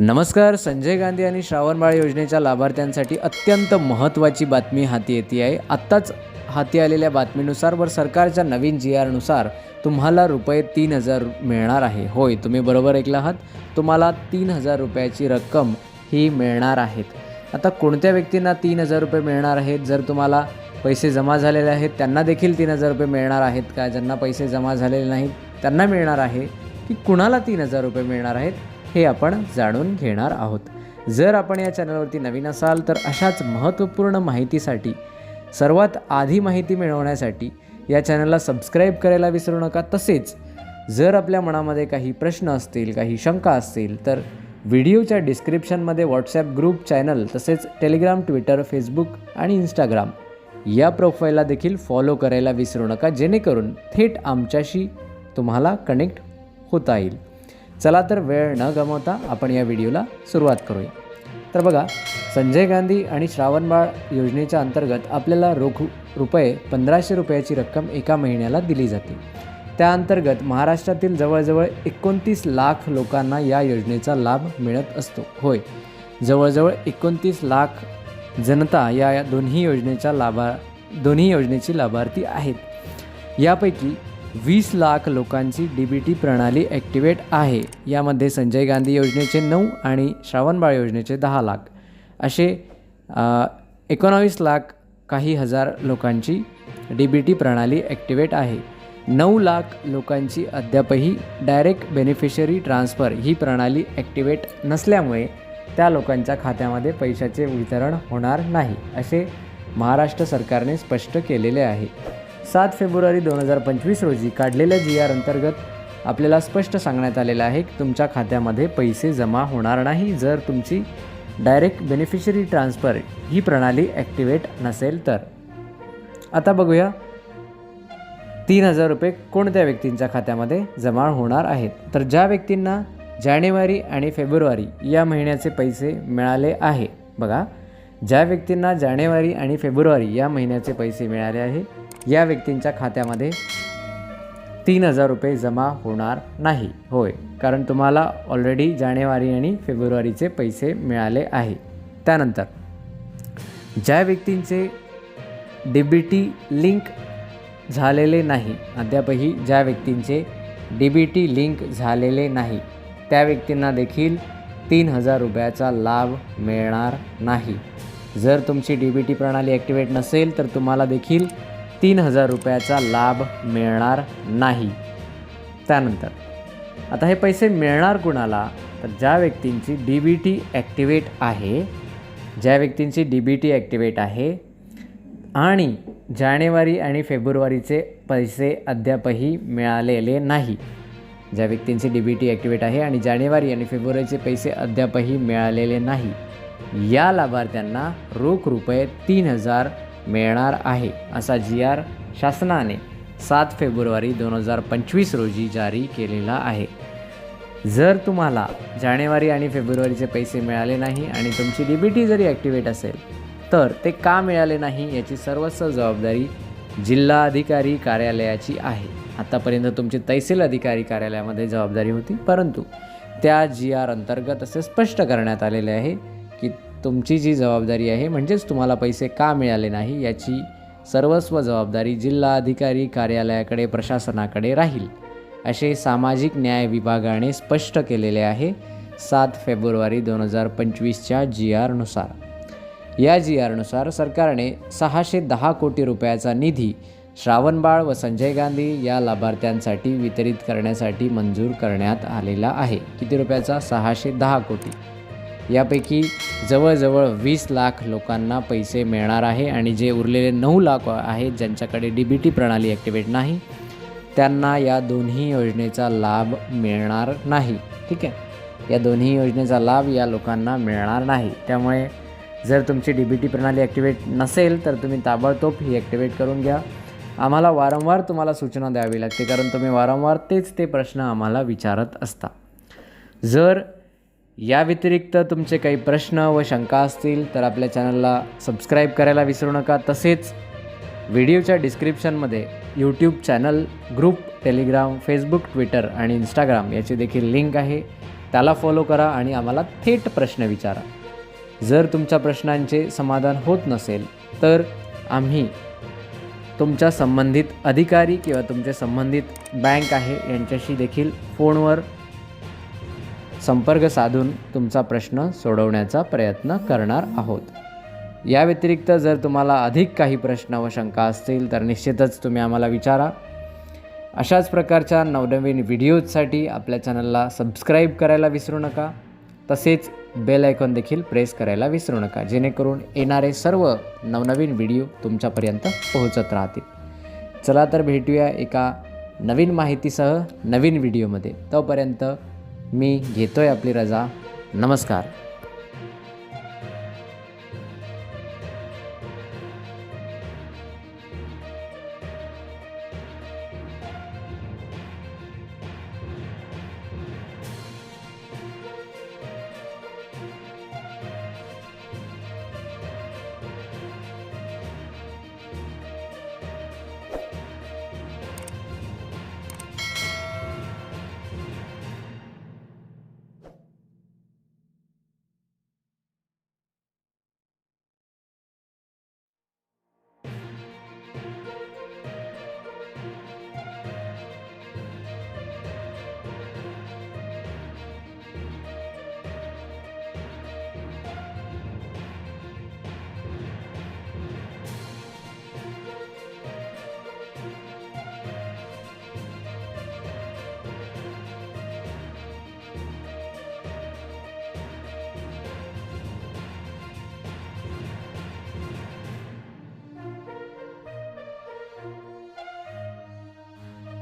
नमस्कार संजय गांधी आणि श्रावणबाळ योजनेच्या लाभार्थ्यांसाठी अत्यंत महत्त्वाची बातमी हाती येते आहे. आत्ताच हाती आलेल्या बातमीनुसार वर सरकारच्या नवीन जी आरनुसार तुम्हाला रुपये तीन हजार मिळणार आहे. होय तुम्ही बरोबर ऐकलं आहात. तुम्हाला तीन हजार रुपयाची रक्कम ही मिळणार आहेत. आता कोणत्या व्यक्तींना तीन हजार रुपये मिळणार आहेत? जर तुम्हाला पैसे जमा झालेले आहेत त्यांना देखील तीन हजार रुपये मिळणार आहेत का? ज्यांना पैसे जमा झालेले नाहीत त्यांना मिळणार आहे की कुणाला तीन हजार रुपये मिळणार आहेत? हे आपण जाणून घेणार आहोत. जर आपण या चॅनलवरती नवीन असाल तर अशाच महत्त्वपूर्ण माहितीसाठी सर्वात आधी माहिती मिळवण्यासाठी या चॅनलला सबस्क्राईब करायला विसरू नका. तसेच जर आपल्या मनामध्ये काही प्रश्न असतील काही शंका असतील तर व्हिडिओच्या डिस्क्रिप्शनमध्ये व्हॉट्सॲप ग्रुप चॅनल तसेच टेलिग्राम ट्विटर फेसबुक आणि इंस्टाग्राम या प्रोफाईलला देखील फॉलो करायला विसरू नका. जेणेकरून थेट आमच्याशी तुम्हाला कनेक्ट होता येईल. चला तर वेळ न गमावता आपण या व्हिडिओला सुरुवात करूया. तर बघा संजय गांधी आणि श्रावणबाळ योजनेच्या अंतर्गत आपल्याला रोख रुपये पंधराशे रुपयाची रक्कम एका महिन्याला दिली जाते. त्या अंतर्गत महाराष्ट्रातील जवळजवळ एकोणतीस लाख लोकांना या योजनेचा लाभ मिळत असतो. होय जवळजवळ एकोणतीस लाख जनता या या दोन्ही योजनेच्या लाभा दोन्ही योजनेची लाभार्थी आहेत. यापैकी वीस लाख लोकांची डी बी टी प्रणाली ॲक्टिवेट आहे. यामध्ये संजय गांधी योजनेचे नऊ आणि श्रावणबाळ योजनेचे दहा लाख. असे एकोणावीस लाख काही हजार लोकांची डी बी टी प्रणाली ॲक्टिवेट आहे. नऊ लाख लोकांची अद्यापही डायरेक्ट बेनिफिशरी ट्रान्सफर ही प्रणाली ॲक्टिवेट नसल्यामुळे त्या लोकांच्या खात्यामध्ये पैशाचे वितरण होणार नाही असे महाराष्ट्र सरकारने स्पष्ट केलेले आहे. सात फेब्रुवारी दोन हजार पंचवीस रोजी काढलेल्या जी आर अंतर्गत आपल्याला स्पष्ट सांगण्यात आलेलं आहे की तुमच्या खात्यामध्ये पैसे जमा होणार नाही जर तुमची डायरेक्ट बेनिफिशरी ट्रान्सफर ही प्रणाली ॲक्टिवेट नसेल तर. आता बघूया. तीन हजार रुपये कोणत्या व्यक्तींच्या खात्यामध्ये जमा होणार आहेत? तर ज्या व्यक्तींना जानेवारी आणि फेब्रुवारी या महिन्याचे पैसे मिळाले आहे बघा. ज्या व्यक्तींना जानेवारी आणि फेब्रुवारी या महिन्याचे पैसे मिळाले आहे या व्यक्तींच्या खात्यामध्ये तीन हजार रुपये जमा होणार नाही. होय कारण तुम्हाला ऑलरेडी जानेवारी आणि फेब्रुवारीचे पैसे मिळाले आहे. त्यानंतर ज्या व्यक्तींचे डी बी टी लिंक झालेले नाही अद्यापही ज्या व्यक्तींचे डी बी टी लिंक झालेले नाही त्या व्यक्तींना देखील तीन हजार रुपयाचा लाभ मिळणार नाही. जर तुमची डी बी टी प्रणाली ॲक्टिवेट नसेल तर तुम्हाला देखील तीन हजार रुपयाचा लाभ मिळणार नाही. त्यानंतर आता हे पैसे मिळणार कुणाला? तर ज्या व्यक्तींची डी बी टी ॲक्टिवेट आहे ज्या व्यक्तींची डी बी टी ॲक्टिवेट आहे आणि जानेवारी आणि फेब्रुवारीचे पैसे अद्यापही मिळालेले नाही. ज्या व्यक्तींची डी बी टी ॲक्टिवेट आहे आणि जानेवारी आणि फेब्रुवारीचे पैसे अद्यापही मिळालेले नाही. या लाभार्थ्यांना रोख रुपये तीन हजार मिळणार आहे असा जी आर शासनाने सात फेब्रुवारी दोन हजार पंचवीस रोजी जारी केलेला आहे. जर तुम्हाला जानेवारी आणि फेब्रुवारीचे पैसे मिळाले नाही आणि तुमची डी बी टी जरी ॲक्टिवेट असेल तर ते का मिळाले नाही याची सर्वस्व जबाबदारी जिल्हा अधिकारी कार्यालयाची आहे. आत्तापर्यंत तुमची तहसील अधिकारी कार्यालयामध्ये जबाबदारी होती परंतु त्या जी आर अंतर्गत असे स्पष्ट करण्यात आलेले आहे तुमची जी जबाबदारी आहे म्हणजेच तुम्हाला पैसे का मिळाले नाही याची सर्वस्व जबाबदारी जिल्हा अधिकारी कार्यालयाकडे प्रशासनाकडे राहील. असे सामाजिक न्याय विभागाने स्पष्ट केलेले आहे सात फेब्रुवारी दोन हजार पंचवीसच्या जी आरनुसार या जी आरनुसार सरकारने सहाशे दहा कोटी रुपयाचा निधी श्रावणबाळ व संजय गांधी या लाभार्थ्यांसाठी वितरित करण्यासाठी मंजूर करण्यात आलेला आहे. किती रुपयाचा? सहाशे दहा कोटी. यापैकी जवळजवळ वीस लाख लोकांना पैसे मिळणार आहे आणि जे उरलेले नऊ लाख आहेत ज्यांच्याकडे डी बी टी प्रणाली ॲक्टिवेट नाही त्यांना या दोन्ही योजनेचा लाभ मिळणार नाही. ठीक आहे? या दोन्ही योजनेचा लाभ या लोकांना मिळणार नाही. त्यामुळे जर तुमची डी बी टी प्रणाली ॲक्टिवेट नसेल तर तुम्ही ताबडतोब ही ॲक्टिवेट करून घ्या. आम्हाला वारंवार तुम्हाला सूचना द्यावी लागते कारण तुम्ही वारंवार तेच ते प्रश्न आम्हाला विचारत असता. जर या व्यतिरिक्त तुमचे काही प्रश्न व शंका असतील तर आपल्या चॅनलला सबस्क्राईब करायला विसरू नका. तसेच व्हिडिओच्या डिस्क्रिप्शनमध्ये YouTube channel group Telegram Facebook Twitter आणि इंस्टाग्राम याची देखील लिंक आहे. त्याला फॉलो करा आणि आम्हाला थेट प्रश्न विचारा. जर तुमच्या प्रश्नांचे समाधान होत नसेल तर आम्ही तुमच्या संबंधित अधिकारी किंवा तुमचे संबंधित बँक आहे यांच्याशी देखील फोनवर संपर्क साधून तुमचा प्रश्न सोडवण्याचा प्रयत्न करणार आहोत. या व्यतिरिक्त जर तुम्हाला अधिक काही प्रश्न व शंका असतील तर निश्चितच तुम्ही आम्हाला विचारा. अशाच प्रकारच्या नवनवीन व्हिडिओजसाठी आपल्या चॅनलला सबस्क्राईब करायला विसरू नका. तसेच बेल आयकॉन देखील प्रेस करायला विसरू नका जेणेकरून येणारे सर्व नवनवीन व्हिडिओ तुमच्यापर्यंत पोहोचत राहतील. चला तर भेटूया एका नवीन माहितीसह नवीन व्हिडिओमध्ये. तोपर्यंत मी घेतोय आपली रजा. नमस्कार.